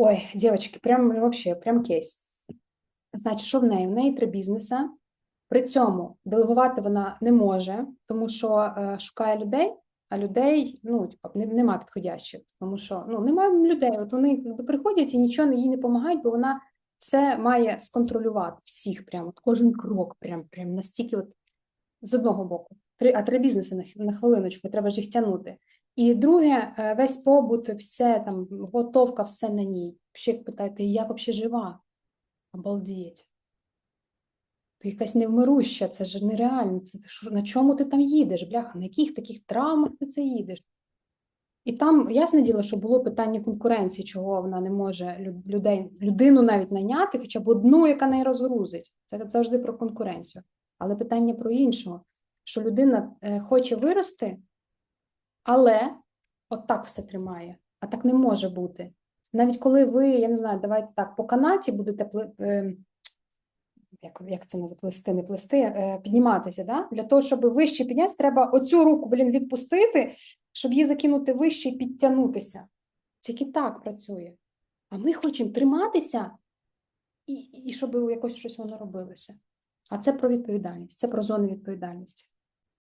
Ой, дівчатки, прям вообще, прям кейс. Значить, що в неї? В неї три бізнеса. При цьому делегувати вона не може, тому що е, шукає людей, а людей ну, типа, не, нема підходящих, тому що ну, немає людей. От вони якби, приходять і нічого їй не допомагають, бо вона все має сконтролювати всіх, прямо от кожен крок, прям, прям настільки, от, з одного боку. Три, а три бізнеси на, на хвилиночку, треба ж їх тягнути. І друге, е, весь побут, все там, готовка, все на ній. Ще як питаєте, як взагалі жива? Обалдіть. Ти якась невмируща, це ж нереально. Це на чому ти там їдеш, бляха? На яких таких травмах ти це їдеш? І там ясне діло, що було питання конкуренції, чого вона не може людей, людину навіть найняти, хоча б одну, яка не розгрузить. Це завжди про конкуренцію. Але питання про іншого, що людина е, хоче вирости, але от так все тримає. А так не може бути. Навіть коли ви, я не знаю, давайте так, по канаті будете пли- е, як, як це називається, плести, не плести, е, підніматися, да? Для того, щоб вище піднятися, треба оцю руку, блін, відпустити, щоб її закинути вище і підтягнутися. Тільки так працює. А ми хочемо триматися, і, і щоб якось щось воно робилося. А це про відповідальність, це про зони відповідальності.